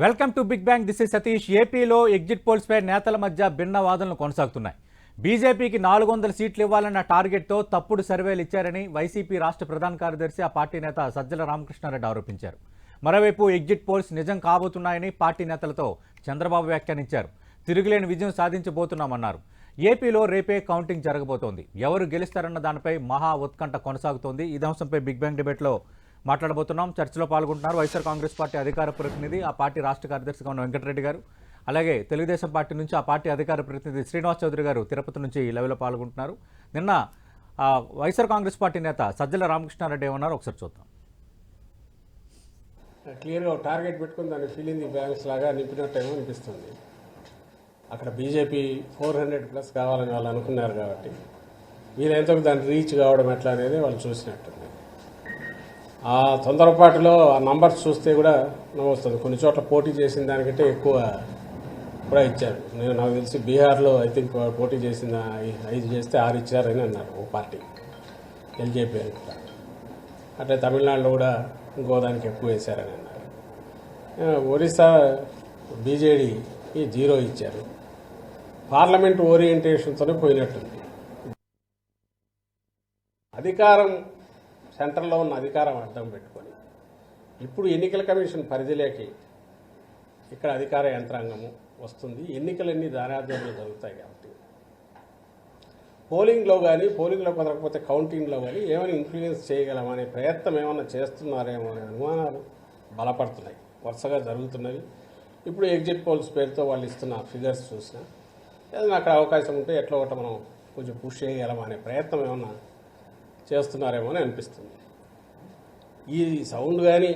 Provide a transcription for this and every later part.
Welcome to big bang this is Satish. ఏపీలో exit పోల్స్పై నేతల మధ్య భిన్న వాదనలు కొనసాగుతున్నాయి. బీజేపీకి నాలుగు వందల సీట్లు ఇవ్వాలన్న టార్గెట్తో తప్పుడు సర్వేలు ఇచ్చారని వైసీపీ రాష్ట్ర ప్రధాన కార్యదర్శి ఆ పార్టీ నేత సజ్జల రామకృష్ణారెడ్డి ఆరోపించారు. మరోవైపు ఎగ్జిట్ పోల్స్ నిజం కాబోతున్నాయని పార్టీ నేతలతో చంద్రబాబు వ్యాఖ్యానించారు. తిరుగులేని విజయం సాధించబోతున్నామన్నారు. ఏపీలో రేపే కౌంటింగ్ జరగబోతోంది. ఎవరు గెలుస్తారన్న దానిపై మహా ఉత్కంఠ కొనసాగుతోంది. ఈ అంశంపై బిగ్ బ్యాంగ్ డిబేట్లో మాట్లాడబోతున్నాం. చర్చలో పాల్గొంటున్నారు. వైఎస్ఆర్ కాంగ్రెస్ పార్టీ అధికార ప్రతినిధి ఆ పార్టీ రాష్ట్ర కార్యదర్శిగా ఉన్న వెంకటరెడ్డి గారు. అలాగే తెలుగుదేశం పార్టీ నుంచి ఆ పార్టీ అధికార ప్రతినిధి శ్రీనివాస్ చౌదరి గారు తిరుపతి నుంచి ఈ లెవెల్లో పాల్గొంటున్నారు. నిన్న ఆ, వైఎస్ఆర్ కాంగ్రెస్ పార్టీ నేత సజ్జల రామకృష్ణారెడ్డి ఏమన్నారు ఒకసారి చూద్దాం. క్లియర్గా టార్గెట్ పెట్టుకుని దాన్ని ఫీలింగ్ బ్యాంక్స్ లాగా నింపినట్టేమో అనిపిస్తుంది. అక్కడ బీజేపీ ఫోర్ హండ్రెడ్ ప్లస్ కావాలని వాళ్ళు అనుకున్నారు కాబట్టి వీలైనంతవరకు దాన్ని రీచ్ కావడం ఎట్లా అనేది వాళ్ళు చూసినట్టు ఆ తొందరపాటులో ఆ నంబర్స్ చూస్తే కూడా నవ్వొస్తుంది. కొన్ని చోట్ల పోటీ చేసిన దానికంటే ఎక్కువ కూడా ఇచ్చారు. నేను నాకు తెలిసి బీహార్లో ఐ థింక్ పోటీ చేసిన ఐదు చేస్తే ఆరు ఇచ్చారని అన్నారు ఓ పార్టీ. ఎల్జేపీ అని కూడా. అట్లే తమిళనాడులో కూడా ఇంకో ఎక్కువ వేశారని అన్నారు. ఒరిస్సా బీజేడీకి జీరో ఇచ్చారు. పార్లమెంట్ ఓరియంటేషన్తోనే పోయినట్టుంది. అధికారం సెంటర్లో ఉన్న అధికారం అర్థం పెట్టుకొని ఇప్పుడు ఎన్నికల కమిషన్ పరిధిలోకి ఇక్కడ అధికార యంత్రాంగము వస్తుంది. ఎన్నికలన్నీ దారాధ్యంలో జరుగుతాయి కాబట్టి. పోలింగ్లో కానీ పోలింగ్లో కుదరకపోతే కౌంటింగ్లో కానీ ఏమైనా ఇన్ఫ్లుయెన్స్ చేయగలమనే ప్రయత్నం ఏమైనా చేస్తున్నారేమో అనే అనుమానాలు బలపడుతున్నాయి. వరుసగా జరుగుతున్నవి. ఇప్పుడు ఎగ్జిట్ పోల్స్ పేరుతో వాళ్ళు ఇస్తున్న ఫిగర్స్ చూసినా ఏదైనా అక్కడ అవకాశం ఉంటే ఎట్లా ఒకటి మనం కొంచెం పుష్ చేయగలమా అనే ప్రయత్నం ఏమన్నా చేస్తున్నారేమో అని అనిపిస్తుంది. ఈ సౌండ్ కానీ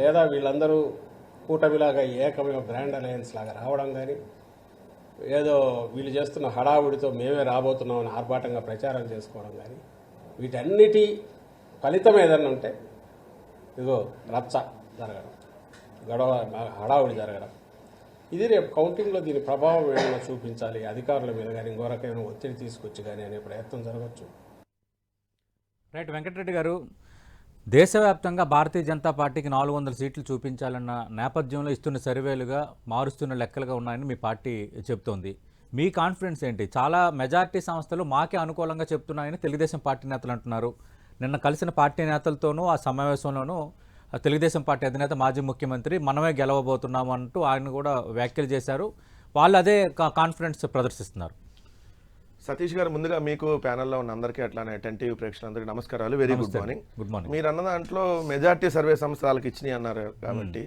లేదా వీళ్ళందరూ కూటమిలాగా ఏకమైన బ్రాండ్ అలయన్స్ లాగా రావడం కానీ ఏదో వీళ్ళు చేస్తున్న హడావుడితో మేమే రాబోతున్నామని ఆర్భాటంగా ప్రచారం చేసుకోవడం కానీ వీటన్నిటి ఫలితం ఏదన్నా ఉంటే ఇదిగో రచ్చ జరగడం గొడవ హడావుడి జరగడం. ఇది రేపు కౌంటింగ్లో దీని ప్రభావం ఏమైనా చూపించాలి అధికారుల మీద కానీ ఇంకో రకమైన ఒత్తిడి తీసుకొచ్చి కానీ అనే ప్రయత్నం జరగచ్చు. రైట్ వెంకటరెడ్డి గారు దేశవ్యాప్తంగా భారతీయ జనతా పార్టీకి నాలుగు వందల సీట్లు చూపించాలన్న నేపథ్యంలో ఇస్తున్న సర్వేలుగా మారుస్తున్న లెక్కలుగా ఉన్నాయని మీ పార్టీ చెబుతోంది. మీ కాన్ఫిడెన్స్ ఏంటి? చాలా మెజారిటీ సంస్థలు మాకే అనుకూలంగా చెప్తున్నాయని తెలుగుదేశం పార్టీ నేతలు అంటున్నారు. నిన్న కలిసిన పార్టీ నేతలతోనూ ఆ సమావేశంలోనూ తెలుగుదేశం పార్టీ అధినేత మాజీ ముఖ్యమంత్రి మనమే గెలవబోతున్నాం అంటూ ఆయన కూడా వ్యాఖ్యలు చేశారు. వాళ్ళు అదే కా- కాన్ఫిడెన్స్ ప్రదర్శిస్తున్నారు. సతీష్ గారు ముందుగా మీకు ప్యానెల్లో ఉన్న అందరికీ అట్లానే టెంటివ్ ప్రేక్షకులందరికీ నమస్కారాలు. Very good morning good morning మీరు అన్న దాంట్లో మెజార్టీ సర్వే సంస్థలు వాళ్ళకి ఇచ్చినాయి అన్నారు కాబట్టి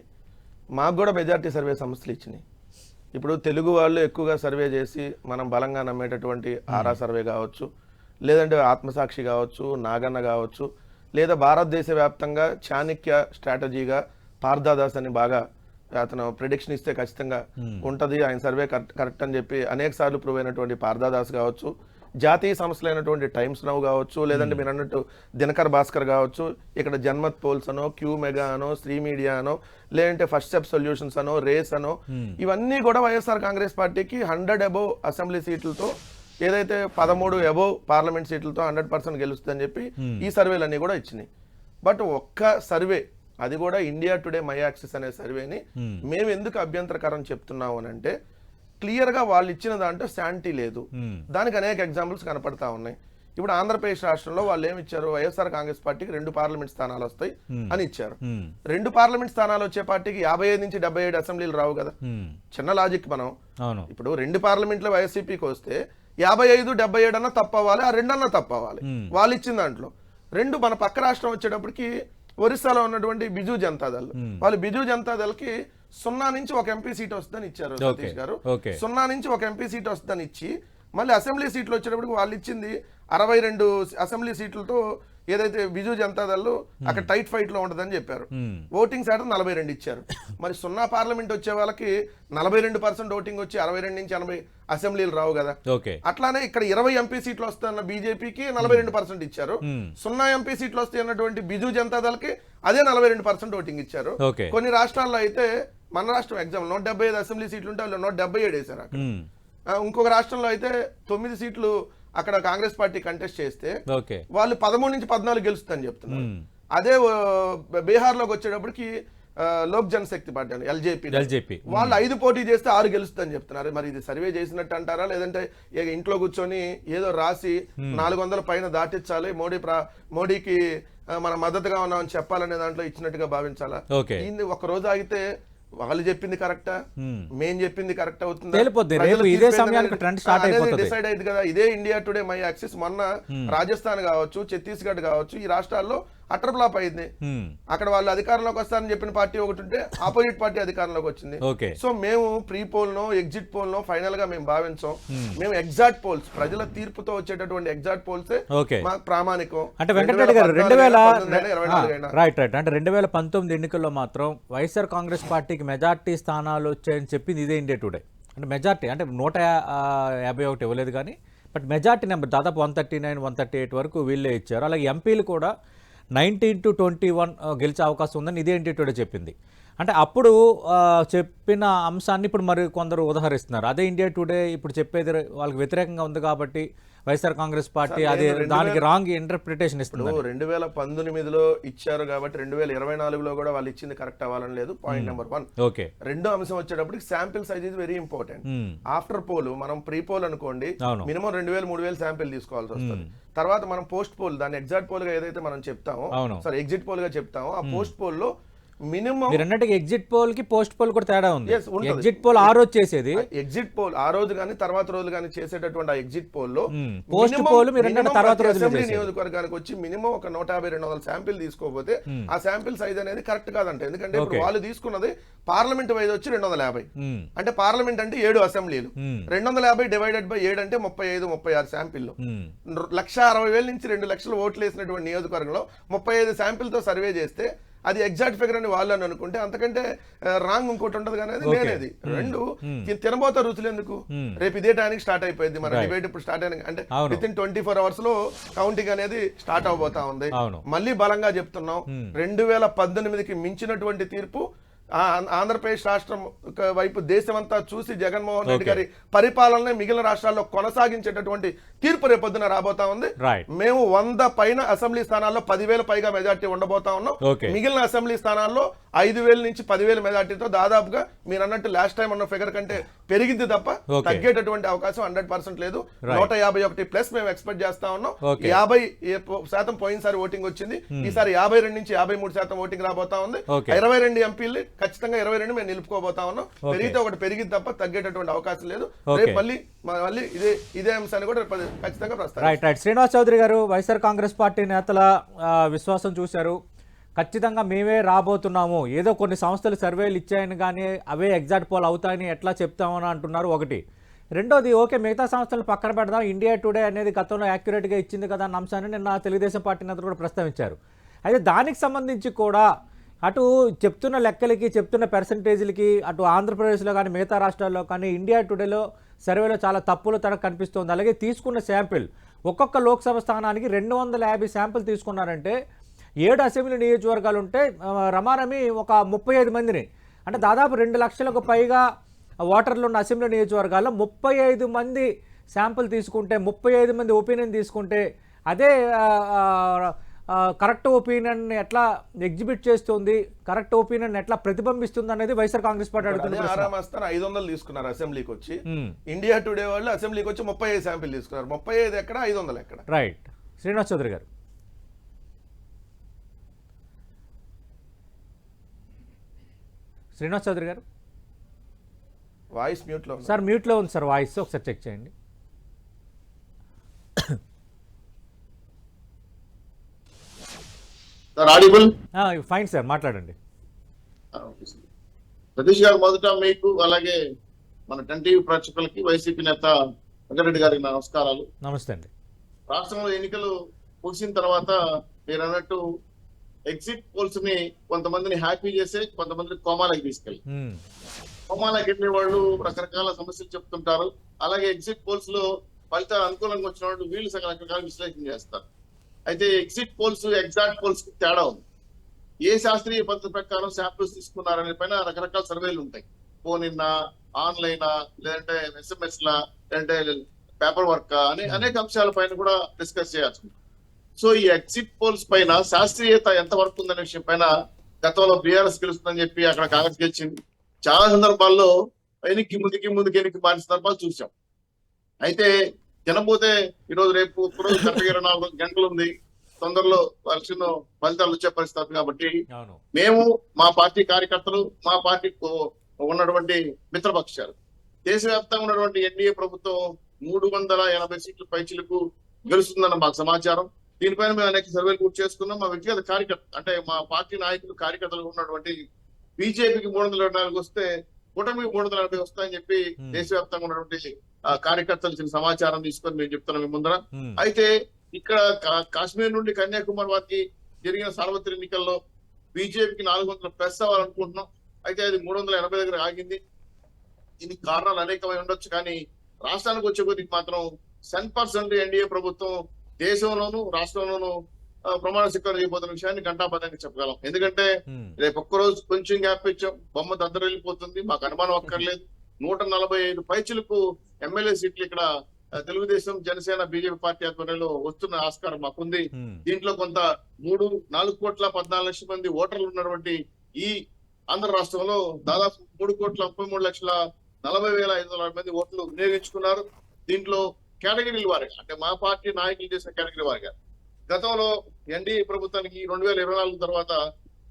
మాకు కూడా మెజార్టీ సర్వే సంస్థలు ఇచ్చినాయి. ఇప్పుడు తెలుగు వాళ్ళు ఎక్కువగా సర్వే చేసి మనం బలంగా నమ్మేటటువంటి ఆరా సర్వే కావచ్చు లేదంటే ఆత్మసాక్షి కావచ్చు నాగన్న కావచ్చు లేదా భారతదేశ వ్యాప్తంగా చాణక్య స్ట్రాటజీగా పార్థదాస్ అని బాగా అతను ప్రిడిక్షన్ ఇస్తే ఖచ్చితంగా ఉంటది. ఆయన సర్వే కరెక్ట్ కరెక్ట్ అని చెప్పి అనేక సార్లు ప్రూవ్ అయినటువంటి పార్థదాస్ కావచ్చు జాతీయ సంస్థలైనటువంటి టైమ్స్ నౌ కావచ్చు లేదంటే మీరు అన్నట్టు దినకర్ భాస్కర్ కావచ్చు ఇక్కడ జన్మత్ పోల్స్ అనో క్యూ మెగా అనో శ్రీ మీడియా అనో లేదంటే ఫస్ట్ స్టెప్ సొల్యూషన్స్ అనో రేస్ అనో ఇవన్నీ కూడా వైఎస్ఆర్ కాంగ్రెస్ పార్టీకి హండ్రెడ్ అబోవ్ అసెంబ్లీ సీట్లతో ఏదైతే పదమూడు అబోవ్ పార్లమెంట్ సీట్లతో హండ్రెడ్ పర్సెంట్ గెలుస్తుందని చెప్పి ఈ సర్వేలు అన్ని కూడా ఇచ్చినాయి. బట్ ఒక్క సర్వే అది కూడా ఇండియా టుడే మై యాక్సిస్ అనే సర్వేని మేము ఎందుకు అభ్యంతరకరం చెప్తున్నాము అని అంటే క్లియర్గా వాళ్ళు ఇచ్చిన దాంట్లో శాంటీ లేదు. దానికి అనేక ఎగ్జాంపుల్స్ కనపడతా ఉన్నాయి. ఇప్పుడు ఆంధ్రప్రదేశ్ రాష్ట్రంలో వాళ్ళు ఏమి ఇచ్చారు? వైఎస్ఆర్ కాంగ్రెస్ పార్టీకి రెండు పార్లమెంట్ స్థానాలు వస్తాయి అని ఇచ్చారు. రెండు పార్లమెంట్ స్థానాలు వచ్చే పార్టీకి యాభై ఐదు నుంచి డెబ్బై ఏడు అసెంబ్లీలు రావు కదా. చిన్న లాజిక్ మనం. ఇప్పుడు రెండు పార్లమెంట్లో వైఎస్సీపీకి వస్తే యాభై ఐదు డెబ్బై ఏడు అన్న తప్పవ్వాలి ఆ రెండన్నా తప్పవ్వాలి. వాళ్ళు ఇచ్చిన దాంట్లో. రెండు మన పక్క రాష్ట్రం వచ్చేటప్పటికి ఒరిస్సాలో ఉన్నటువంటి బిజు జనతాదళ్ వాళ్ళు బిజు జనతాదళ్కి సున్నా నుంచి ఒక ఎంపీ సీట్ వస్తుందని ఇచ్చారు సతీష్ గారు. సున్నా నుంచి ఒక ఎంపీ సీట్ వస్తుందని ఇచ్చి మళ్ళీ అసెంబ్లీ సీట్లు వచ్చేటప్పటికి వాళ్ళు ఇచ్చింది అరవై రెండు అసెంబ్లీ సీట్లతో ఏదైతే బిజు జనతాదళ్ అక్కడ టైట్ ఫైట్లో ఉంటదని చెప్పారు. ఓటింగ్ శాతం నలభై రెండు ఇచ్చారు. మరి సున్నా పార్లమెంట్ వచ్చే వాళ్ళకి నలభై రెండు పర్సెంట్ ఓటింగ్ వచ్చి అరవై రెండు నుంచి ఎనభై అసెంబ్లీలు రావు కదా. అట్లానే ఇక్కడ ఇరవై ఎంపీ సీట్లు వస్తున్న బీజేపీకి నలభై రెండు పర్సెంట్ ఇచ్చారు. సున్నా ఎంపీ సీట్లు వస్తాయి అన్నటువంటి బిజు జనతాదళకి అదే నలభై రెండు పర్సెంట్ ఓటింగ్ ఇచ్చారు. కొన్ని రాష్ట్రాల్లో అయితే మన రాష్ట్రం ఎగ్జామ్ నూట డెబ్బై ఐదు అసెంబ్లీ సీట్లు ఉంటే వాళ్ళు నూట డెబ్బై ఏడు అక్కడ. ఆ, ఇంకొక రాష్ట్రంలో అయితే తొమ్మిది సీట్లు అక్కడ కాంగ్రెస్ పార్టీ కంటెస్ట్ చేస్తే వాళ్ళు పదమూడు నుంచి పద్నాలుగు గెలుస్తుందని చెప్తున్నారు. అదే బీహార్లోకి వచ్చేటప్పటికి లోక్ జనశక్తి పార్టీ అని ఎల్జేపీ ఎల్జేపీ. వాళ్ళు ఐదు పోటీ చేస్తే ఆరు గెలుస్తుందని చెప్తున్నారు. మరి ఇది సర్వే చేసినట్టు అంటారా? లేదంటే ఇంట్లో కూర్చొని ఏదో రాసి నాలుగు వందల పైన దాటించాలి మోడీ మోడీకి మనం మద్దతుగా ఉన్నామని చెప్పాలనే దాంట్లో ఇచ్చినట్టుగా భావించాలా? ఒక రోజు ఆగితే వాళ్ళు చెప్పింది కరెక్టా. మేం చెప్పింది కరెక్ట్ అవుతుంది. డిసైడ్ అయింది కదా. ఇదే ఇండియా టుడే మై యాక్సిస్ మొన్న రాజస్థాన్ కావచ్చు ఛత్తీస్గఢ్ కావచ్చు ఈ రాష్ట్రాల్లో అటర్ ఫ్లాప్ అయింది. అక్కడ వాళ్ళు అధికారంలోకి వస్తారని చెప్పిన పార్టీ ఒకటి ఉంటే ఆపోజిట్ పార్టీ అధికారంలోకి వచ్చింది. సో మేము pre poll no exit poll no ఫైనల్గా మేము భావించాం. మేము ఎగ్జాక్ట్ పోల్స్ ప్రజల తీర్పుతో వచ్చేటటువంటి ఎగ్జాక్ట్ పోల్స్ మాకు ప్రామాణికం. అంటే వెంకటరెడ్డి గారు రెండు వేల 2014 అయినా, 24 అయినా. రైట్ రైట్ అంటే రెండు వేల పంతొమ్మిది ఎన్నికల్లో మాత్రం వైఎస్ఆర్ కాంగ్రెస్ పార్టీకి మెజార్టీ స్థానాలు వచ్చాయని చెప్పింది ఇదే ఇండియా టుడే. అంటే మెజార్టీ అంటే నూట యాభై ఒకటి ఇవ్వలేదు కానీ బట్ మెజార్టీ నెంబర్ దాదాపు one thirty nine one thirty eight వరకు వీళ్ళే ఇచ్చారు. అలాగే ఎంపీలు కూడా నైన్టీన్ టు ట్వంటీ వన్ గెలిచే అవకాశం ఉందని ఇదే ఇండియా టుడే చెప్పింది. అంటే అప్పుడు చెప్పిన అంశాన్ని ఇప్పుడు మరి కొందరు ఉదహరిస్తున్నారు. అదే ఇండియా టుడే ఇప్పుడు చెప్పేది వాళ్ళకి వ్యతిరేకంగా ఉంది కాబట్టి వైఎస్ఆర్ కాంగ్రెస్ పార్టీ అది దానికి రాంగ్ ఇంటర్ప్రిటేషన్ ఇస్తుంది రెండు వేల పంతొమ్మిదిలో ఇచ్చారు కాబట్టి రెండు వేల ఇరవై నాలుగులో కూడా వాళ్ళు ఇచ్చింది కరెక్ట్ అవ్వాలని లేదు. పాయింట్ నెంబర్ వన్ ఓకే రెండో అంశం వచ్చేటప్పటికి sample size is very important. After poll మనం ప్రీ పోల్ అనుకోండి. మినిమం రెండు వేలు మూడు వేలు శాంపిల్ తీసుకోవాల్సి వస్తుంది. తర్వాత మనం పోస్ట్ పోల్ దాన్ని ఎగ్జాక్ట్ పోల్గా ఏదైతే మనం చెప్తామో. సారీ ఎగ్జిట్ పోల్గా చెప్తామో ఆ పోస్ట్ పోల్లో మినిమం మీరు అన్నట్టుగా ఎగ్జిట్ పోల్కి పోస్ట్ పోల్ కూడా తేడా ఉంది. ఎగ్జిట్ పోల్ ఆ రోజు చేసేది ఎగ్జిట్ పోల్ ఆ రోజు కానీ తర్వాత రోజు కానీ చేసేటటువంటి ఆ ఎగ్జిట్ పోల్లో. పోస్ట్ పోల్ తర్వాత రోజులో అసెంబ్లీ. నియోజకవర్గానికి వచ్చి మినిమం ఒక నూట యాభై రెండు వందల శాంపిల్ తీసుకోకపోతే ఆ శాంపిల్ సైజ్ అనేది కరెక్ట్ కాదంట ఎందుకంటే ఇప్పుడు. వాళ్ళు తీసుకున్నది పార్లమెంట్ వైజ్ వచ్చి రెండు వందల యాభై. అంటే పార్లమెంట్ అంటే ఏడు అసెంబ్లీలు. రెండు వందల యాభై డివైడెడ్ బై ఏడు అంటే ముప్పై ఐదు ముప్పై ఆరు శాంపిల్లు మ్మ్. లక్ష అరవై వేల నుంచి రెండు లక్షలు ఓట్లు వేసినటువంటి నియోజకవర్గంలో ముప్పై ఐదు శాంపిల్తో సర్వే చేస్తే అది ఎగ్జాక్ట్ ఫిగర్ అని వాళ్ళు అని అనుకుంటే అంతకంటే రాంగ్ ఇంకోటి ఉండదు కానీ అది నేనేది. రెండు తి- తినబోతా రుచులు ఎందుకు? రేపు ఇదే టైంకి స్టార్ట్ అయిపోయింది. మన డిబేట్ ఇప్పుడు స్టార్ట్ అయిన అంటే. విత్ ఇన్ ట్వంటీ ఫోర్ అవర్స్లో కౌంటింగ్ అనేది స్టార్ట్ అవబోతా ఉంది. మళ్ళీ బలంగా చెప్తున్నాం. రెండు వేల పద్దెనిమిదికి మించినటువంటి తీర్పు ఆంధ్రప్రదేశ్ రాష్ట్రం వైపు దేశమంతా చూసి జగన్మోహన్ రెడ్డి. గారి పరిపాలన మిగిలిన రాష్ట్రాల్లో కొనసాగించేటటువంటి తీర్పు రేపొద్దున రాబోతా ఉంది మేము వంద పైన అసెంబ్లీ స్థానాల్లో పదివేల పైగా మెజార్టీ ఉండబోతా ఉన్నాం. మిగిలిన అసెంబ్లీ స్థానాల్లో ఐదు వేల నుంచి పదివేల మెజార్టీతో దాదాపుగా మీరు అన్నట్టు లాస్ట్ టైం ఉన్న ఫిగర్ కంటే పెరిగింది తప్ప. తగ్గేటటువంటి అవకాశం హండ్రెడ్ పర్సెంట్ లేదు. నూట యాభై ఒకటి ప్లస్ మేము ఎక్స్పెక్ట్ చేస్తా ఉన్నాం. యాభై శాతం పోయినసారి ఓటింగ్ వచ్చింది ఈసారి యాభై రెండు నుంచి యాభై మూడు శాతం ఓటింగ్ రాబోతా ఉంది. ఇరవై రెండు ఎంపీలు ఖచ్చితంగా ఇరవై రెండు మేము నిలుపుకోబోతా ఉన్నాం. పెరిగితే ఒకటి పెరిగింది తప్ప తగ్గేటటువంటి అవకాశం లేదు. రేపు మళ్ళీ మళ్ళీ ఇదే ఇదే అంశాన్ని కూడా ఖచ్చితంగా ప్రస్తావిస్తాం. Right right. శ్రీనివాస్ చౌదరి గారు వైఎస్ఆర్ కాంగ్రెస్ పార్టీ నేతల విశ్వాసం చూశారు. ఖచ్చితంగా మేమే రాబోతున్నాము. ఏదో కొన్ని సంస్థలు సర్వేలు ఇచ్చాయని కానీ అవే ఎగ్జాక్ట్ పోల్ అవుతాయని ఎట్లా చెప్తామని అంటున్నారు ఒకటి. రెండోది ఓకే మిగతా సంస్థలు పక్కన పెడదాం. ఇండియా టుడే అనేది గతంలో యాక్యురేట్గా ఇచ్చింది కదా అన్న అంశాన్ని నిన్న తెలుగుదేశం పార్టీ నేతలు కూడా ప్రస్తావించారు. అయితే దానికి సంబంధించి కూడా అటు చెప్తున్న లెక్కలకి చెప్తున్న పర్సంటేజ్లకి అటు ఆంధ్రప్రదేశ్లో కానీ మిగతా రాష్ట్రాల్లో కానీ ఇండియా టుడేలో సర్వేలో చాలా తప్పులు తనకు కనిపిస్తుంది. అలాగే తీసుకున్న శాంపిల్ ఒక్కొక్క లోక్సభ స్థానానికి రెండు వందల యాభై శాంపిల్ తీసుకున్నారంటే ఏడు అసెంబ్లీ నియోజకవర్గాలు ఉంటే రమారమి ఒక ముప్పై ఐదు మందిని అంటే దాదాపు రెండు లక్షలకు పైగా ఓటర్లు ఉన్న అసెంబ్లీ నియోజకవర్గాల్లో ముప్పై ఐదు మంది శాంపుల్ తీసుకుంటే ముప్పై ఐదు మంది ఒపీనియన్ తీసుకుంటే అదే కరెక్ట్ ఒపీనియన్ ఎట్లా ఎగ్జిబిట్ చేస్తుంది? కరెక్ట్ ఒపీనియన్ ఎట్లా ప్రతిబింబిస్తుంది అనేది వైఎస్ఆర్ కాంగ్రెస్ పార్టీ. ఆరామాస్తాను ఐదు వందలు తీసుకున్నారు అసెంబ్లీకి వచ్చి. ఇండియా టుడే వాళ్ళు అసెంబ్లీకి వచ్చి ముప్పై ఐదు శాంపిల్ తీసుకున్నారు. ముప్పై ఐదు ఎక్కడ ఐదు వందలు ఎక్కడ? రైట్. శ్రీనివాస్ చౌదరి గారు. శ్రీనివాస్ చౌదరి గారు. వాయిస్ మ్యూట్లో ఉంది. సార్ మ్యూట్లో ఉంది సార్ వాయిస్. ఒకసారి చెక్ చేయండి. Sir audible? ఫైన్ సార్ మాట్లాడండి. సతీష్ గారు మొదట మీకు అలాగే మన టెన్ టీవీ ప్రేక్షకులకి వైసీపీ నేత వెంకటరెడ్డి గారికి నమస్కారాలు. నమస్తే అండి. రాష్ట్రంలో ఎన్నికలు ముగిసిన తర్వాత మీరు అన్నట్టు ఎగ్జిట్ పోల్స్ని కొంతమందిని హ్యాపీ చేసి కొంతమందిని కోమాలకి తీసుకెళ్ళి. కోమాలకి వెళ్ళే వాళ్ళు రకరకాల సమస్యలు చెప్తుంటారు. అలాగే ఎగ్జిట్ పోల్స్లో ఫలితాలు అనుకూలంగా వచ్చిన వాళ్ళు వీళ్ళు సగం రకరకాల విశ్లేషణ చేస్తారు. అయితే ఎగ్జిట్ పోల్స్ ఎగ్జాక్ట్ పోల్స్కి తేడా ఉంది. ఏ శాస్త్రీయ పద్ధతి ప్రకారం శాంపిల్స్ తీసుకున్నారనే పైన రకరకాల సర్వేలు ఉంటాయి. ఫోన్ ఇన్నా ఆన్లైన్ లేదంటే ఎస్ఎంఎస్ లా లేదంటే పేపర్ వర్క్ అని అనేక అంశాల పైన కూడా డిస్కస్ చేయాల్సి సో ఈ ఎగ్జిట్ పోల్స్ పైన శాస్త్రీయత ఎంత వరకు ఉందనే విషయం పైన గతంలో బీఆర్ఎస్ గెలుస్తుందని చెప్పి అక్కడ కాంగ్రెస్ గెలిచింది. చాలా సందర్భాల్లో వెనక్కి ముందుకి ముందుకి వెనక్కి మారిన సందర్భాలు చూసాం. అయితే తినబోతే ఈ రోజు రేపు కరెక్ట్గా ఇరవై నాలుగు గంటలు ఉంది తొందరలో ఎలక్షన్ ఫలితాలు వచ్చే పరిస్థితి కాబట్టి మేము మా పార్టీ కార్యకర్తలు మా పార్టీ ఉన్నటువంటి మిత్రపక్షాలు. దేశవ్యాప్తంగా ఉన్నటువంటి ఎన్డీఏ ప్రభుత్వం మూడు వందల ఎనభై సీట్ల పైచీలకు గెలుస్తుందన్న మాకు సమాచారం. దీనిపైన మేము అనేక సర్వేలు పూర్తి చేసుకున్నాం. మా వ్యక్తిగత కార్యకర్త అంటే మా పార్టీ నాయకులు కార్యకర్తలు ఉన్నటువంటి బీజేపీకి మూడు వందల వస్తే కూటమికి మూడు వందల ఎనభై వస్తాయని చెప్పి. దేశవ్యాప్తంగా ఉన్నటువంటి కార్యకర్తలు ఇచ్చిన సమాచారం తీసుకొని మేము చెప్తున్నాం మీ ముందర. అయితే ఇక్కడ కాశ్మీర్ నుండి కన్యాకుమారి వారికి జరిగిన సార్వత్రిక ఎన్నికల్లో బీజేపీకి నాలుగు వందల ప్లస్ అవ్వాలనుకుంటున్నాం. అయితే అది మూడు వందల ఎనభై దగ్గర ఆగింది. దీనికి కారణాలు అనేకమై ఉండొచ్చు కానీ రాష్ట్రానికి వచ్చే కొద్దికి మాత్రం సెన్ పర్సెంట్ ఎన్డీఏ ప్రభుత్వం దేశంలోను రాష్ట్రంలోనూ ప్రమాణ స్వీకారం చేయబోతున్న విషయాన్ని గంటాపదంగా చెప్పగలం. ఎందుకంటే రేపు ఒక్కరోజు కొంచెం గ్యాప్ ఇచ్చాం. బొమ్మ దద్దరు వెళ్ళిపోతుంది. మాకు అనుమానం అక్కర్లేదు. నూట నలభై ఐదు పైచులకు ఎమ్మెల్యే సీట్లు ఇక్కడ తెలుగుదేశం జనసేన బీజేపీ పార్టీ ఆధ్వర్యంలో వస్తున్న ఆస్కారం మాకుంది. దీంట్లో కొంత మూడు నాలుగు కోట్ల పద్నాలుగు లక్షల మంది ఓటర్లు ఉన్నటువంటి ఈ ఆంధ్ర రాష్ట్రంలో దాదాపు మూడు కోట్ల ముప్పై మూడు లక్షల నలభై వేల ఐదు వందల మంది ఓట్లు వినియోగించుకున్నారు. దీంట్లో కేటగిరీల వారిగా అంటే మా పార్టీ నాయకులు చేసిన కేటగిరీ వారిగా గతంలో ఎన్డీఏ ప్రభుత్వానికి రెండు వేల ఇరవై నాలుగు తర్వాత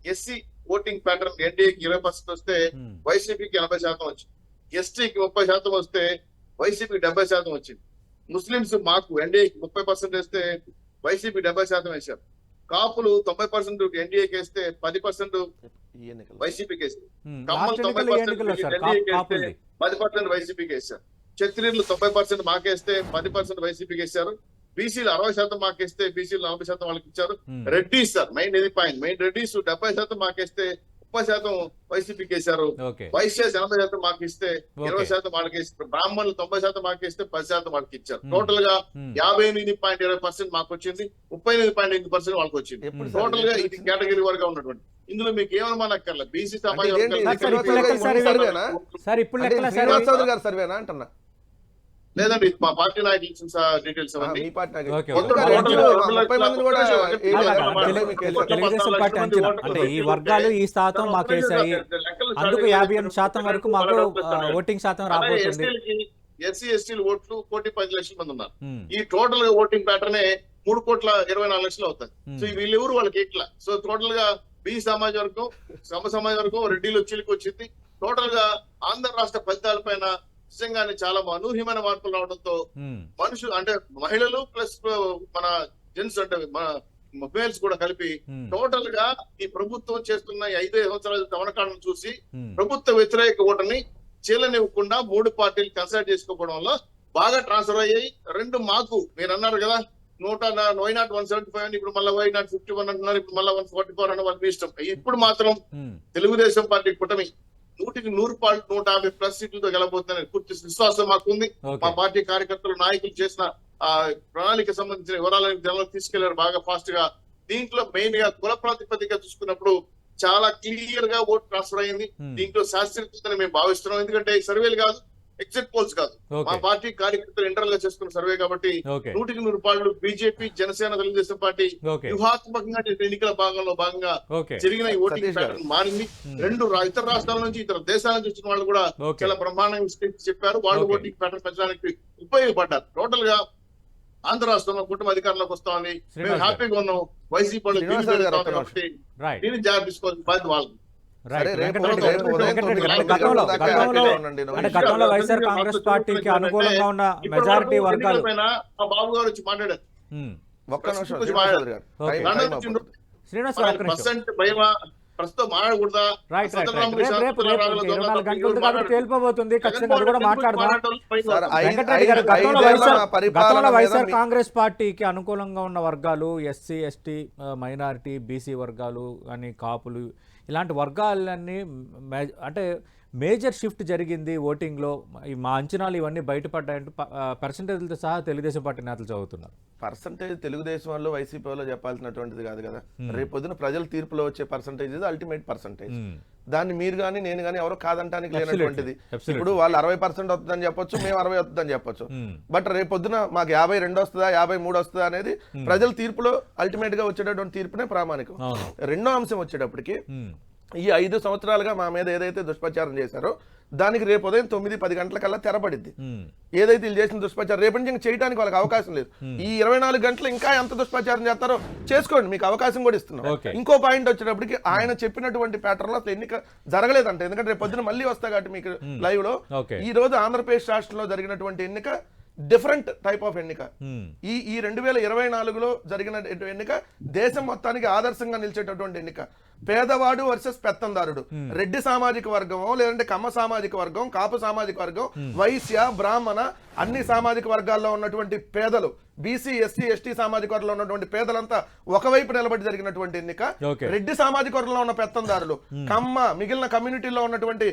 ఎస్సీ ఓటింగ్ ప్యాటర్న్ ఎన్డీఏకి ఇరవై పర్సెంట్ వస్తే ఉమ్, వైసీపీకి ఎనభై శాతం వచ్చింది. ఎస్టీకి ముప్పై శాతం వస్తే వైసీపీకి డెబ్బై శాతం వచ్చింది. ముస్లింస్ మాకు ఎన్డీఏకి ముప్పై పర్సెంట్ వేస్తే వైసీపీ డెబ్బై శాతం వేశారు. కాపులు తొంభై పర్సెంట్ ఎన్డీఏకి వేస్తే పది పర్సెంట్ వైసీపీకి ఉమ్. కమ్మలు లాస్ట్ తొంభై పర్సెంట్ ఎన్డీఏకి వేస్తే పది పర్సెంట్ వైసీపీకి వేశారు క్షత్రియులు తొంభై పర్సెంట్ మాకేస్తే పది పర్సెంట్ వైసీపీకి వేశారు బీసీలు అరవై శాతం మాకేస్తే బీసీలు నలభై శాతం వాళ్ళకి ఇచ్చారు ఉమ్, రెడ్డిస్ సార్ మెయిన్ ఇది పాయింట్ మెయిన్ రెడ్డిస్ డెబ్బై శాతం మాకేస్తే ముప్పై శాతం వైసీపీకి వేశారు. వైశ్యాస్ ఎనభై శాతం మాకు ఇస్తే ఇరవై. శాతం వాళ్ళకి ఇస్తారు బ్రాహ్మణులు తొంభై శాతం మాకు ఇస్తే పది శాతం వాళ్ళకి ఇచ్చారు Hmm. టోటల్గా ఉమ్, యాభై ఎనిమిది పాయింట్ ఇరవై పర్సెంట్ మాకు వచ్చింది ముప్పై ఎనిమిది పాయింట్ ఎనిమిది పర్సెంట్ వాళ్ళకి వచ్చింది టోటల్గా ఇది కేటగిరీ వరకు ఉన్నటువంటి. ఇందులో మీకు ఏమనుమానక్కర్లేదు బీసీ సర్వేనా అంటున్నా? లేదండి మా పార్టీ నాయకులు ఇచ్చిన డీటెయిల్స్? తెలుగుదేశం పార్టీ అంచనా అంటే ఈ వర్గాలు ఈ శాతం మాకు వేసాయి అందుకు యాభై ఎనిమిది శాతం వరకు మాకు ఓటింగ్ శాతం రాబోతుంది. ఎస్సీ ఎస్టీలు ఓట్లు కోటి పది లక్షల మంది ఉన్నారు. ఈ టోటల్గా ఓటింగ్ ప్యాటర్న్ మూడు కోట్ల ఇరవై నాలుగు లక్షలు అవుతుంది ఉమ్, సో వీళ్ళెవరు వాళ్ళకి ఎట్లా? సో టోటల్గా బి సమాజ వర్గం సమ సమాజ వర్గం రెడ్డిలు చిలికి వచ్చింది టోటల్గా ఆంధ్ర రాష్ట్ర ఫలితాల పైన నిజంగానే చాలా అనూహ్యమైన మార్పులు రావడంతో మనుషులు అంటే మహిళలు ప్లస్ మన జెంట్స్ అంటే మన మేల్స్ కూడా కలిపి టోటల్గా ఈ ప్రభుత్వం చేస్తున్న ఐదు సంవత్సరాల తమనకాలను చూసి ప్రభుత్వ వ్యతిరేక ఓటని చీలనివ్వకుండా మూడు పార్టీలు కన్సల్ట్ చేసుకోవడం వల్ల బాగా ట్రాన్స్ఫర్ అయ్యాయి. రెండు మాకు మీరు అన్నారు కదా నూట why not one seventy five ఇప్పుడు మళ్ళీ వై నాట్ ఫిఫ్టీ వన్ అంటున్నారు ఇప్పుడు మళ్ళీ వన్ ఫార్టీ ఫోర్ అన్న వాళ్ళకి ఇష్టం. ఇప్పుడు మాత్రం తెలుగుదేశం పార్టీ కూటమి నూటికి నూరు పాయింట్ నూట యాభై ప్లస్ సీట్లతో గెలబోతుందని పూర్తి విశ్వాసం మాకుంది. మా పార్టీ కార్యకర్తలు నాయకులు చేసిన ఆ ప్రణాళిక సంబంధించిన వివరాలను జనంలోకి తీసుకెళ్ళారు బాగా ఫాస్ట్గా. దీంట్లో మెయిన్గా కుల ప్రాతిపదిక చూసుకున్నప్పుడు చాలా క్లియర్గా ఓట్ ట్రాన్స్ఫర్ అయింది. దీంట్లో శాస్త్రీయతని మేము భావిస్తున్నాం. ఎందుకంటే సర్వేలు కాదు ఎగ్జిట్ పోల్స్ కాదు. మా పార్టీ కార్యకర్తలు ఇంటర్నల్గా చేసుకున్న సర్వే కాబట్టి నూటికి నూరు పాళ్ళు బీజేపీ జనసేన తెలుగుదేశం పార్టీ వ్యూహాత్మకంగా ఎన్నికల భాగంలో భాగంగా జరిగిన ఈ ఓటింగ్. ప్యాటర్న్ మారింది. ఉమ్, రెండు రా- ఇతర రాష్ట్రాల నుంచి ఇతర దేశాల నుంచి వచ్చిన వాళ్ళు కూడా చాలా బ్రహ్మాండంగా విశ్లేషించి చెప్పారు. వాళ్ళు. ఓటింగ్ ప్యాటర్న్ పెంచడానికి ఉపయోగపడ్డారు. టోటల్గా ఆంధ్ర రాష్ట్రంలో కుటుంబ అధికారంలోకి వస్తామని మేము. హ్యాపీగా ఉన్నాం. వైసీపీ వాళ్ళు దీన్ని జాగ్రత్త తీసుకోవాల్సిన బాధ్యత వాళ్ళకి గతంలో. వైఎస్ఆర్ కాంగ్రెస్ పార్టీకి అనుకూలంగా ఉన్న మెజారిటీ వర్గాలు. బాబు గారు వచ్చి మాట్లాడారు. ఒక్క నిమిషం శ్రీనివాస్ ప్రస్తుతం మాట్లాడకూడదా? రైట్ రైట్ రేపు రేపు కాబట్టి. తేలిపోబోతుంది. ఖచ్చితంగా కూడా మాట్లాడదాం. వెంకటరెడ్డి గారు గతంలో వైఎస్ఆర్ కాంగ్రెస్ పార్టీకి అనుకూలంగా ఉన్న వర్గాలు ఎస్సీ ఎస్టీ మైనారిటీ బీసీ వర్గాలు అని కాపులు ఇలాంటి వర్గాలన్నీ అంటే మేజర్ షిఫ్ట్ జరిగింది ఓటింగ్లో మా అంచనాలు ఇవన్నీ బయటపడ్డాయంటూ పర్సంటేజ్లతో సహా తెలుగుదేశం పార్టీ నేతలు చదువుతున్నారు పర్సంటేజ్ తెలుగుదేశం వాళ్ళు వైసీపీ వాళ్ళు చెప్పాల్సినటువంటిది కాదు కదా రేపు పొద్దున ప్రజల తీర్పులో వచ్చే పర్సంటేజ్ అల్టిమేట్ పర్సంటేజ్ Hmm. దాన్ని మీరు కానీ నేను కానీ ఎవరో కాదంటానికి లేనటువంటిది. ఇప్పుడు వాళ్ళు అరవై పర్సెంట్ వస్తుందని చెప్పొచ్చు మేము అరవై వస్తుందని చెప్పొచ్చు Hmm. బట్ రేపు పొద్దున మాకు యాభై రెండు వస్తుందా యాభై మూడు వస్తుందా అనేది ప్రజల తీర్పులో అల్టిమేట్గా వచ్చేటటువంటి తీర్పునే ప్రామాణికం. రెండో అంశం వచ్చేటప్పటికి Hmm. ఈ ఐదు సంవత్సరాలుగా మా మీద ఏదైతే దుష్ప్రచారం చేశారో దానికి రేపు ఉదయం తొమ్మిది పది గంటలకల్లా తెరపడిద్ది Hmm. ఏదైతే వీళ్ళు చేసిన దుష్ప్రచారం రేపటి నుంచి చేయడానికి వాళ్ళకి అవకాశం లేదు. ఈ ఇరవై నాలుగు గంటలు ఇంకా ఎంత దుష్ప్రచారం చేస్తారో చేసుకోండి మీకు అవకాశం కూడా ఇస్తున్నాం. ఇంకో పాయింట్ వచ్చేటప్పటికి ఆయన చెప్పినటువంటి ప్యాటర్న్లో అసలు ఎన్నిక జరగలేదంట. ఎందుకంటే రేపు పొద్దున మళ్ళీ వస్తా కాబట్టి మీకు లైవ్లో. ఈ రోజు ఆంధ్రప్రదేశ్ రాష్ట్రంలో జరిగినటువంటి ఎన్నిక డిఫరెంట్ టైప్ ఆఫ్ ఎన్నిక. ఈ ఈ రెండు వేల ఇరవై నాలుగులో జరిగిన ఎన్నిక దేశం మొత్తానికి ఆదర్శంగా నిలిచేటటువంటి ఎన్నిక. పేదవాడు వర్సెస్ పెత్తందారుడు. రెడ్డి సామాజిక వర్గం లేదంటే కమ్మ సామాజిక వర్గం కాపు సామాజిక వర్గం వైశ్య బ్రాహ్మణ అన్ని సామాజిక వర్గాల్లో ఉన్నటువంటి పేదలు బీసీ ఎస్సీ ఎస్టీ సామాజిక వర్గంలో ఉన్నటువంటి పేదలంతా ఒకవైపు నిలబడి జరిగినటువంటి ఎన్నిక. రెడ్డి సామాజిక వర్గంలో ఉన్న పెత్తందారులు. కమ్మ మిగిలిన కమ్యూనిటీలో ఉన్నటువంటి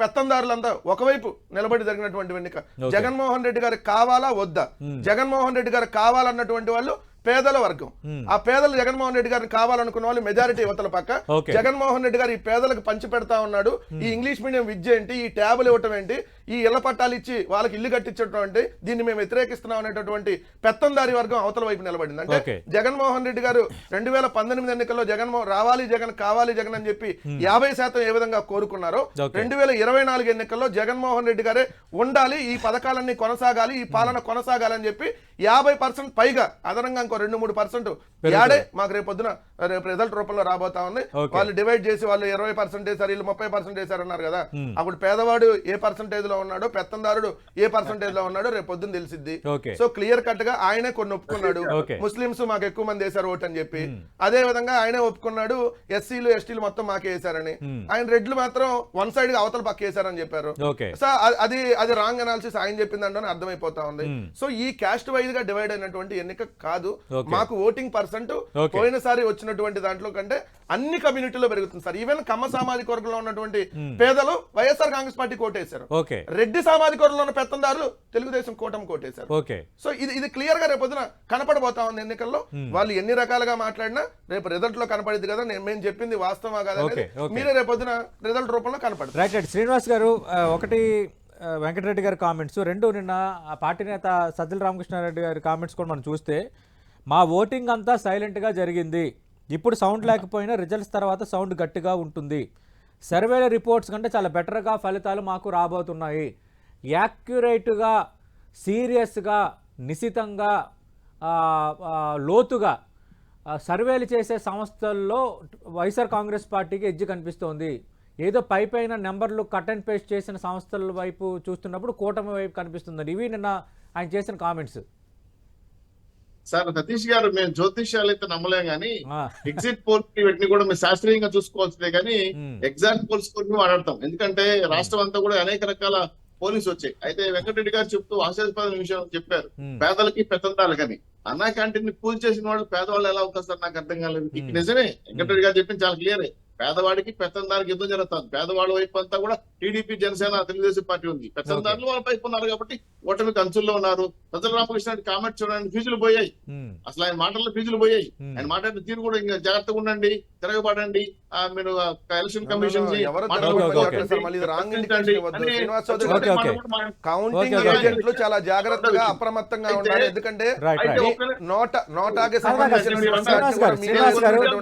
పెత్తందారులంతా ఒకవైపు నిలబడి జరిగినటువంటి ఎన్నిక. జగన్మోహన్ రెడ్డి గారికి కావాలా వద్దా? జగన్మోహన్ రెడ్డి గారికి కావాలన్నటువంటి వాళ్ళు పేదల వర్గం. ఆ పేదలు జగన్మోహన్ రెడ్డి గారిని కావాలనుకున్న వాళ్ళు మెజారిటీ యువతల పక్క. జగన్మోహన్ రెడ్డి గారు ఈ పేదలకు పంచి పెడతా ఉన్నాడు. ఈ ఇంగ్లీష్ మీడియం విద్య ఏంటి? ఈ ట్యాబులు ఇవ్వటం ఏంటి? ఈ ఇళ్ళ పట్టాలు ఇచ్చి వాళ్ళకి ఇల్లు కట్టించడం ఏంటి దీన్ని మేము వ్యతిరేకిస్తున్నాం అనేటటువంటి పెత్తందారి వర్గం అవతల వైపు నిలబడింది. అంటే. జగన్మోహన్ రెడ్డి గారు రెండు వేల పంతొమ్మిది ఎన్నికల్లో జగన్మోహన్ రావాలి జగన్ కావాలి జగన్ అని చెప్పి యాభై శాతం ఏ విధంగా కోరుకున్నారో. రెండు వేల ఇరవై నాలుగు ఎన్నికల్లో జగన్మోహన్ రెడ్డి గారే ఉండాలి ఈ పథకాలన్నీ కొనసాగాలి ఈ పాలన కొనసాగాలని చెప్పి యాభై పర్సెంట్ పైగా అదనంగా ఇంకో రెండు మూడు పర్సెంట్. యాడే మాకు రేపు పొద్దున రిజల్ట్ రూపంలో రాబోతా ఉంది. వాళ్ళు డివైడ్ చేసి వాళ్ళు ఇరవై పర్సెంట్ వేసారు వీళ్ళు ముప్పై పర్సెంట్ వేసారు అన్నారు కదా. అప్పుడు పేదవాడు ఏ పర్సెంటేజ్లో ఉన్నాడో పెత్తందారుడు ఏ పర్సెంటేజ్లో ఉన్నాడో రేపు పొద్దున తెలిసిద్ది. సో క్లియర్ కట్గా ఆయనే కొన్ని ఒప్పుకున్నాడు. ముస్లింస్ మాకు ఎక్కువ మంది వేశారు ఓటు అని చెప్పి. అదే విధంగా ఆయనే ఒప్పుకున్నాడు ఎస్సీలు ఎస్టీలు మొత్తం మాకే వేశారని. ఆయన రెడ్లు మాత్రం వన్ సైడ్గా అవతల పక్క వేశారని చెప్పారు. సో అది అది రాంగ్ అనాలిసిస్ ఆయన చెప్పిందంటే అర్థమైపోతా ఉంది. సో ఈ క్యాస్ట్ వైజ్గా డివైడ్ అయినటువంటి ఎన్నిక కాదు. మాకు ఓటింగ్ పర్సెంట్. పోయినసారి వచ్చినటువంటి దాంట్లో కంటే అన్ని కమ్యూనిటీలో పెరుగుతుంది సార్. ఈవెన్ కమ్మ సామాజిక వర్గంలో ఉన్నటువంటి పేదలు వైఎస్ఆర్ కాంగ్రెస్ పార్టీ కోటేశారు. రెడ్డి సామాజిక వర్గంలో ఉన్న పెత్తందారులు తెలుగుదేశం కూటమి కోటేశారు. ఓకే. సో ఇది ఇది క్లియర్గా రేపు పొద్దున కనపడబోతా ఉంది ఎన్నికల్లో. వాళ్ళు ఎన్ని రకాలుగా మాట్లాడినా రేపు రిజల్ట్లో కనపడింది కదా నేను మేము చెప్పింది వాస్తవా కదా. మీరే రేపు పొద్దున రిజల్ట్ రూపంలో రైట్ రైట్ శ్రీనివాస్ గారు ఒకటి వెంకటరెడ్డి గారి కామెంట్స్ రెండు నిన్న ఆ పార్టీ నేత సజ్జల రామకృష్ణారెడ్డి గారి కామెంట్స్ కూడా మనం చూస్తే మా ఓటింగ్ అంతా సైలెంట్గా జరిగింది. ఇప్పుడు సౌండ్ లేకపోయినా రిజల్ట్స్ తర్వాత సౌండ్ గట్టిగా ఉంటుంది. సర్వేల రిపోర్ట్స్ కంటే చాలా బెటర్గా ఫలితాలు మాకు రాబోతున్నాయి. యాక్యురేట్గా సీరియస్గా నిశితంగా లోతుగా సర్వేలు చేసే సంస్థల్లో వైఎస్ఆర్ కాంగ్రెస్ పార్టీకి ఎజ్జి కనిపిస్తోంది. ఏదో పై పైన నెంబర్లు కట్ అండ్ పేస్ట్ చేసిన సంస్థల వైపు చూస్తున్నప్పుడు కూటమి వైపు కనిపిస్తుందండి. ఇవి నిన్న ఆయన చేసిన కామెంట్స్ సార్ సతీష్ గారు మేము జ్యోతిష్యాలు అయితే నమ్మలేం కానీ ఎగ్జిట్ పోల్స్ వీటిని కూడా మేము శాస్త్రీయంగా చూసుకోవాల్సిందే కానీ. ఎగ్జాక్ట్ పోల్స్ మేము వాడతాం ఎందుకంటే రాష్ట్రం అంతా కూడా అనేక రకాల పోలీస్ వచ్చాయి. అయితే వెంకటరెడ్డి గారు చెప్తూ ఆశాస్పదమైన విషయం చెప్పారు. పేదలకి పెత్తందాలకని అన్నా క్యాంటీన్ని పూజ చేసిన వాళ్ళు పేదవాళ్ళు ఎలా అవుతారు సార్? నాకు అర్థం కాలేదు. నిజమే వెంకటరెడ్డి గారు చెప్పింది చాలా క్లియరే పేదవాడికి పెత్తందారికి యుద్ధం జరుగుతుంది. పేదవాళ్ళ వైపు అంతా కూడా టీడీపీ జనసేన తెలుగుదేశం పార్టీ ఉంది. పెత్తందారులు వాళ్ళ వైపు ఉన్నారు కాబట్టి ఓటమికి అంచుల్లో ఉన్నారు. సజ్జల రామకృష్ణ రెడ్డి కామెంట్ చూడండి ఫీజులు పోయాయి. అసలు ఆయన మాటల్లో ఫీజులు పోయాయి. ఆయన మాట్లాడిన తీరు కూడా ఇంకా జాగ్రత్తగా ఉండండి తిరగబడండి. ఆ, మీరు ఎలక్షన్ కమిషన్. కౌంటింగ్. ఏజెంట్లు చాలా జాగ్రత్తగా అప్రమత్తంగా ఉండాలి. ఎందుకంటే నోట నోటాకి సంబంధించిన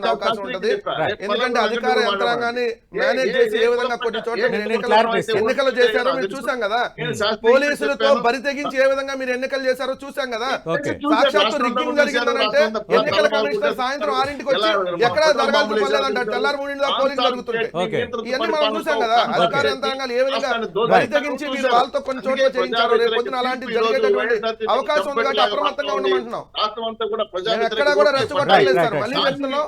అవకాశం ఉంటది ఎందుకంటే అధికార యంత్రాంగాన్ని మేనేజ్ చేసి ఏ విధంగా కొన్ని చోట్ల ఎన్నికలు- చేశారో మీరు చూసాం కదా. పోలీసులతో బరి తెగించి ఏ విధంగా మీరు ఎన్నికలు చేశారో చూసాం కదా. సాక్షాత్తు రిగ్గింగ్ జరిగిందనంటే ఎన్నికల కమిషనర్ సాయంత్రం ఆరింటికి వచ్చి ఎక్కడ జరగాల్సిన పని లేదంట తెల్లారి మూడింటి దాకా పోలింగ్ జరుగుతుంటే. ఇవన్నీ మనం చూసాం కదా. అధికార యంత్రాంగాలు ఏ విధంగా బరి తెగించి మీరు వాళ్ళతో కొన్ని చోట్ల చేయించారు రేపు పొద్దున అలాంటి జరిగేటటువంటి అవకాశం ఉంది. కాబట్టి అప్రమత్తంగా ఉండమంటున్నాం ఎక్కడా కూడా రెచ్చగొట్టలేదు సార్. మళ్ళీ. చెప్తున్నాం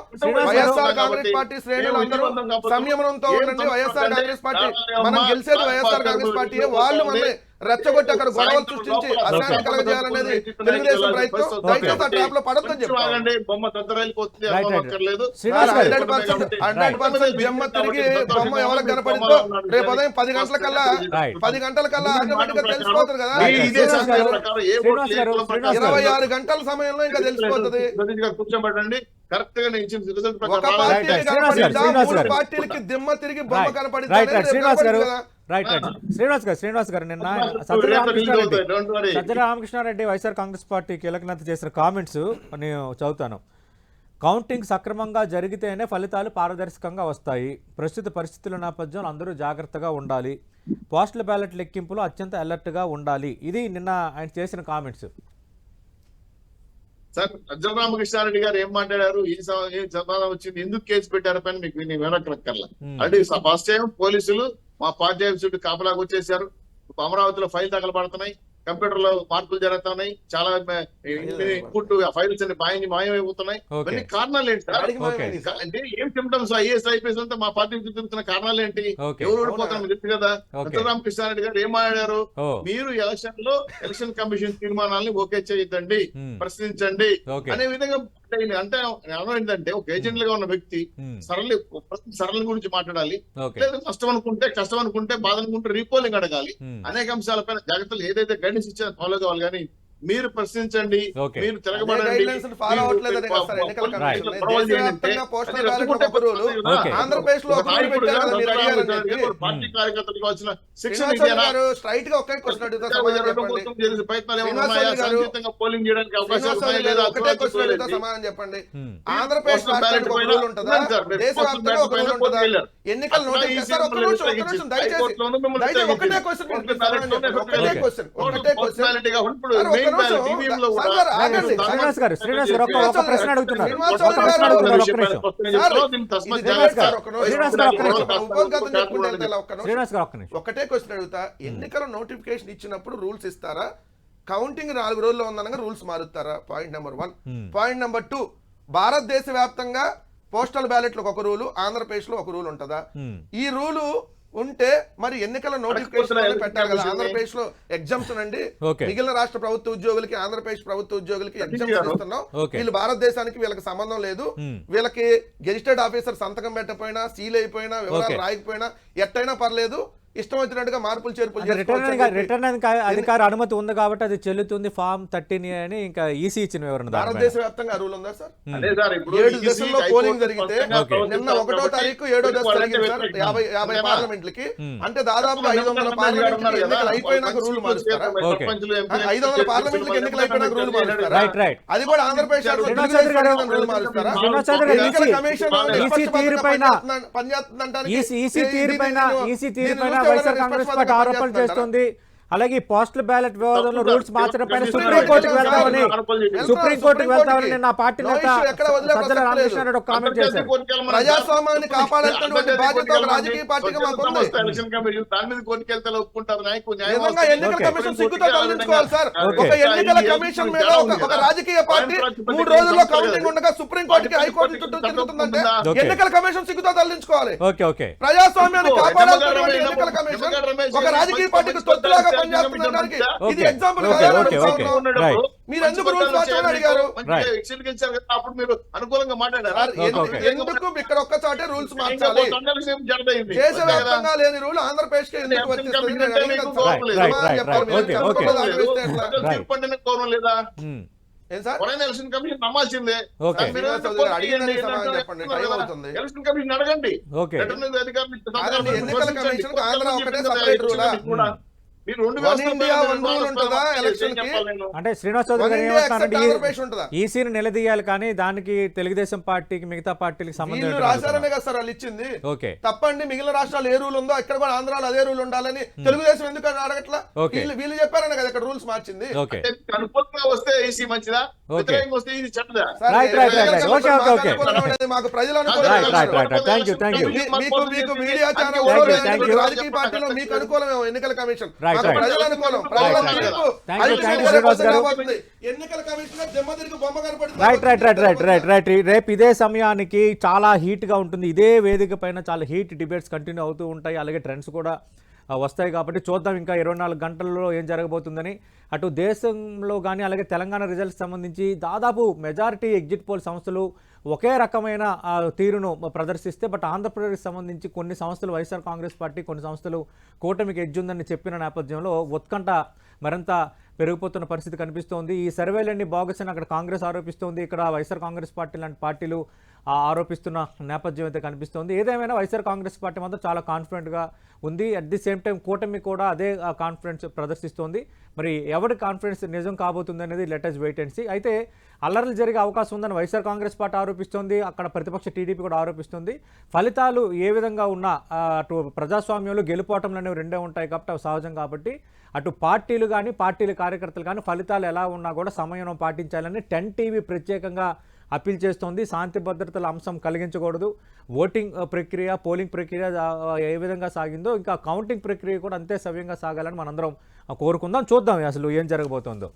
వైఎస్ఆర్ గారు కాంగ్రెస్ పార్టీ శ్రేణులు అందరూ సంయమనంతో ఉండండి వైఎస్ఆర్ కాంగ్రెస్ పార్టీ మనం గెలిచేది వైఎస్ఆర్ కాంగ్రెస్ పార్టీ వాళ్ళు మనల్ని రెచ్చగొట్టి అక్కడ గొడవలు సృష్టించి దొంగ కలగజేయాలనేది తెలుగుదేశం ప్రయత్నం. దయచేసి ఆ ట్రాప్లో పడద్దని ఆగండి. బొమ్మ దొందరైపోతుంది Right, right. అక్కర్లేదు Srinivas garu. Hundred percent hundred percent జమ్మ తిరిగి బొమ్మ ఎవరికి కనపడిందో రేపు ఉదయం పది గంటల కల్లా. పది గంటల కల్లా ఆటోమేటిక్గా తెలిసిపోతుంది కదా? ఇరవై. ఆరు గంటల సమయంలో ఇంకా తెలిసిపోతుంది. కూర్చోబెట్టండి. కరెక్ట్గా నేను రిజల్ట్. పార్టీలకి దిమ్మ తిరిగి బొమ్మ కనపడిందా? Right. Right right Srinivas garu Srinivas గారు నిన్న సజ్జల రామకృష్ణారెడ్డి వైఎస్ఆర్ కాంగ్రెస్ పార్టీ కీలక నేత చేసిన కామెంట్స్ నేను చదువుతాను. కౌంటింగ్ సక్రమంగా జరిగితేనే ఫలితాలు పారదర్శకంగా వస్తాయి. ప్రస్తుత పరిస్థితుల నేపథ్యంలో అందరూ జాగ్రత్తగా ఉండాలి. పోస్టల్ బ్యాలెట్ లెక్కింపులో అత్యంత అలర్ట్గా ఉండాలి. ఇది నిన్న ఆయన చేసిన కామెంట్స్ సార్ అజ్జల రామకృష్ణారెడ్డి గారు ఏం మాట్లాడారు? ఈ సమ- ఈ సమాధానం వచ్చింది ఎందుకు కేసు పెట్టారు పని మీకు నేను వెనక్కర్లా. Hmm. అంటే ఫస్ట్ టైం పోలీసులు మా చుట్టూ కాపలాగా వచ్చేసారు. అమరావతిలో ఫైల్ తగలబడుతున్నాయి కంప్యూటర్లో మార్పులు జరుగుతున్నాయి. చాలా ఇన్పుట్ ఫైల్స్ అన్ని మాయం మాయమైపోతున్నాయి. ఇవన్నీ కారణాలు ఏంటి. అంటే ఏం సిమ్టమ్స్ ఐఏఎస్ ఐపీఎస్ అంతా మా పార్టీ తిరుగుతున్న కారణాలు ఏంటి. ఎవరు ఓడిపోతారు మీకు తెలుసు కదా. Okay. అజ్జల రామకృష్ణారెడ్డి గారు ఏం మాట్లాడారు? మీరు ఎలక్షన్లో ఎలక్షన్ కమిషన్ తీర్మానాన్ని ఓకే చేయొద్దండి. ప్రశ్నించండి. అనే విధంగా అంటే అర్థం ఏంటంటే ఒక ఏజెంట్గా ఉన్న వ్యక్తి Hmm. సరళ సరళ గురించి మాట్లాడాలి లేదా కష్టం అనుకుంటే కష్టం అనుకుంటే బాధ అనుకుంటే రీపోలింగ్ అడగాలి Hmm. అనేక అంశాలపైన జాగ్రత్తలు ఏదైతే గైడెన్స్ ఇచ్చారో ఫాలో కావాలి కానీ మీరు ప్రశ్నించండి. మీరు పార్టీ కార్యకర్తలకు వచ్చిన శిక్షణ స్ట్రైట్గా ఒకే క్వశ్చన్ ప్రయత్నాలు పోలింగ్ చేయడానికి లేదా? ఒకటే క్వశ్చన్ అడుగుతా సమాధానం చెప్పండి. Hmm. ఆంధ్రప్రదేశ్ ఎన్నికల దయచేసి ఒకటే. క్వశ్చన్. ఒకటే. క్వశ్చన్ ఒకటే క్వశ్చన్ శ్రీనివాస్ గారు శ్రీనివాస్ గారు ఒక ప్రశ్న అడుగుతున్నారు. శ్రీనివాస్ ఒక ప్రశ్న గారు అడుగుతున్నారు నిమిషం. శ్రీనివాస్ ఒక్క నిమిషం. ఒకటే క్వశ్చన్ అడుగుతా. ఎన్నికల నోటిఫికేషన్ ఇచ్చినప్పుడు రూల్స్ ఇస్తారా? కౌంటింగ్ నాలుగు రోజుల్లో ఉందనగా rules మారుతారా point number one. Point number two. భారతదేశ వ్యాప్తంగా పోస్టల్ బ్యాలెట్లకు ఒక రూలు ఆంధ్రప్రదేశ్లో ఒక రూల్ ఉంటుందా. ఈ రూలు ఉంటే మరి ఎన్నికల నోటిఫికేషన్ పెట్టాలి కదా ఆంధ్రప్రదేశ్లో ఎగ్జామ్స్ అండి. మిగిలిన రాష్ట్ర ప్రభుత్వ ఉద్యోగులకి ఆంధ్రప్రదేశ్ ప్రభుత్వ ఉద్యోగులకి ఎగ్జామ్స్. ఇస్తున్నాం. వీళ్ళు భారతదేశానికి వీళ్ళకి సంబంధం లేదు. వీళ్ళకి గెజిటెడ్ ఆఫీసర్ సంతకం పెట్టకపోయినా సీల్ అయిపోయినా వివరాలు. రాయకపోయినా ఎట్టయినా పర్లేదు ఇష్టం వచ్చినట్టుగా మార్పులు చేర్పులు రిటర్న్ అధికారి అనుమతి ఉంది కాబట్టి అది చెల్లుతుంది ఫామ్ థర్టీన్ అని ఇంకా ఈసీ ఇచ్చిన వివరణ. భారతదేశ వ్యాప్తంగా రూల్ ఉందా సార్ ఇప్పుడు ఏడు ఈసీ దశల్లో పోలింగ్ జరిగితే నిన్న ఒకటో తారీఖు ఏడో దశ జరిగింది సార్. యాభై యాభై? పార్లమెంట్లకి Hmm. అంటే దాదాపు ఐదు వందల పార్లమెంట్లకి ఎన్నికలు అయిపోయినాక రూల్ మారుస్తారా. ఐదు వందల పార్లమెంట్లకి ఎన్నికలు అయిపోయినాక రూల్ మారుస్తారా రైట్ రైట్ అది కూడా ఆంధ్రప్రదేశ్ రూల్ మారుస్తారా ఎన్నికల ఈసీ- కమిషన్ పనిచేస్తుందంటానికి ఈసీ తీరుపైన ఈసీ తీరుపైన వైఎస్ఆర్ కాంగ్రెస్ పార్టీ ఆరోపణలు చేస్తుంది అలాగే ఈ పోస్టల్ బ్యాలెట్ వివాదంలో తప్పు రూల్స్. మార్చడం పైన సుప్రీంకోర్టుకు. వెళ్తామని. సుప్రీంకోర్టుకు వెళ్తామని నిన్న ఆ పార్టీ నేత సజ్జల. రామకృష్ణ ఒక కామెంట్ చేశారు ప్రజాస్వామ్యాన్ని కాపాడేటువంటి బాధ్యత ఒక రాజకీయ పార్టీగా మాకు ఉంది. ఎలక్షన్ కమిషన్ దాని మీద కోర్టుకి వెళ్తే ఒప్పుకుంటారు నాయకు ఎన్నికల. కమిషన్ సిగ్గుతో తరలించుకోవాలి సార్. ఒక ఎన్నికల కమిషన్ మీద ఒక ఒక రాజకీయ పార్టీ మూడు రోజుల్లో కౌంటింగ్ ఉండగా సుప్రీం కోర్టుకి హైకోర్టు చుట్టూ తిరుగుతుందంటే. ఎన్నికల కమిషన్ సిగ్గుతో తరలించుకోవాలి ఓకే ఓకే ప్రజాస్వామ్యాన్ని? కాపాడాల్సినటువంటి? ఎన్నికల కమిషన్ ఒక రాజకీయ పార్టీకి తొత్తులాగా పనిచేస్తుండడానికి Okay. ఇది ఎగ్జాంపుల్. మీరు ఎందుకు రూల్స్ మార్చమని అడిగారు? అప్పుడు మీరు అనుకూలంగా మాట్లాడారా? ఎందుకు- ఇక్కడ ఒక్క చోటే రూల్స్ మార్చాలి? దేశవ్యాప్తంగా లేని రూల్ ఆంధ్రప్రదేశ్. తీర్పండిన గౌరవం లేదా. ఎలక్షన్ కమిషన్ నమ్మాల్సిందే. చెప్పండి. ఎలక్షన్ కమిషన్ అడగండి. అధికారులు అంటే శ్రీనివాస్ చౌదరి గారు ఏమంటున్నారంటే ఈసీని నిలదీయాలి కానీ దానికి తెలుగుదేశం పార్టీకి మిగతా పార్టీలకు సంబంధం వీళ్ళు ఏంటో రాశారనే అడుగుతున్నారు. కదా సార్ వాళ్ళు ఇచ్చింది. ఓకే. తప్పండి మిగిలిన రాష్ట్రాలు ఏ రూల్ ఉందో ఇక్కడ కూడా ఆంధ్రాలో అదే రూల్ ఉండాలని తెలుగుదేశం ఎందుకు అడగట్లా. వీళ్ళు వీళ్ళు చెప్పారనే కదా ఇక్కడ రూల్స్ మార్చింది. ఓకే. అంటే అనుకూలంగా వస్తే ఈసీ మంచిదా? వస్తే ఇది చెడ్డదా. మాకు ప్రజలు మీడియా ఛానల్. రాజకీయ పార్టీలో మీకు అనుకూలమేమో ఎన్నికల commission. Right right right right right right రేపు ఇదే సమయానికి చాలా హీట్గా ఉంటుంది. ఇదే వేదిక పైన చాలా హీట్ డిబేట్స్ కంటిన్యూ అవుతూ ఉంటాయి. అలాగే ట్రెండ్స్ కూడా వస్తాయి కాబట్టి చూద్దాం ఇంకా ఇరవై నాలుగు గంటల్లో ఏం జరగబోతుందని. అటు దేశంలో కానీ అలాగే తెలంగాణ రిజల్ట్స్ సంబంధించి దాదాపు మెజారిటీ ఎగ్జిట్ పోల్ సంస్థలు ఒకే రకమైన ఆ, తీరును ప్రదర్శిస్తే బట్ ఆంధ్రప్రదేశ్ సంబంధించి కొన్ని సంస్థలు వైఎస్ఆర్ కాంగ్రెస్ పార్టీ కొన్ని సంస్థలు కూటమికి ఎజ్జుందని చెప్పిన నేపథ్యంలో ఉత్కంఠ మరింత పెరిగిపోతున్న పరిస్థితి కనిపిస్తోంది. ఈ సర్వేలన్నీ బాగస్ అని అక్కడ కాంగ్రెస్ ఆరోపిస్తోంది. ఇక్కడ వైఎస్ఆర్ కాంగ్రెస్ పార్టీ లాంటి పార్టీలు ఆరోపిస్తున్న నేపథ్యం అయితే కనిపిస్తోంది. ఏదేమైనా వైఎస్ఆర్ కాంగ్రెస్ పార్టీ మాత్రం చాలా కాన్ఫిడెంట్గా ఉంది. అట్ ది సేమ్ టైం కూటమి కూడా అదే కాన్ఫిడెన్స్ ప్రదర్శిస్తోంది. మరి ఎవరి కాన్ఫిడెన్స్ నిజం కాబోతుంది అనేది లెటెస్ట్ వెయిట్ అండ్ సీ అయితే అల్లర్లు జరిగే అవకాశం ఉందని వైఎస్ఆర్ కాంగ్రెస్ పార్టీ ఆరోపిస్తోంది. అక్కడ ప్రతిపక్ష టీడీపీ కూడా ఆరోపిస్తుంది. ఫలితాలు ఏ విధంగా ఉన్నా అటు ప్రజాస్వామ్యంలో గెలుపోవటంలు అనేవి రెండే ఉంటాయి కాబట్టి అవి సహజం కాబట్టి అటు పార్టీలు కానీ పార్టీల కార్యకర్తలు కానీ ఫలితాలు ఎలా ఉన్నా కూడా సమయం పాటించాలని టెన్ టీవీ ప్రత్యేకంగా అప్పీల్ చేస్తోంది. శాంతి భద్రతల అంశం కలిగించకూడదు. ఓటింగ్ ప్రక్రియ పోలింగ్ ప్రక్రియ ఏ విధంగా సాగిందో ఇంకా కౌంటింగ్ ప్రక్రియ కూడా అంతే సవ్యంగా సాగాలని మనందరం కోరుకుందాం. చూద్దాం అసలు ఏం జరగబోతోందో.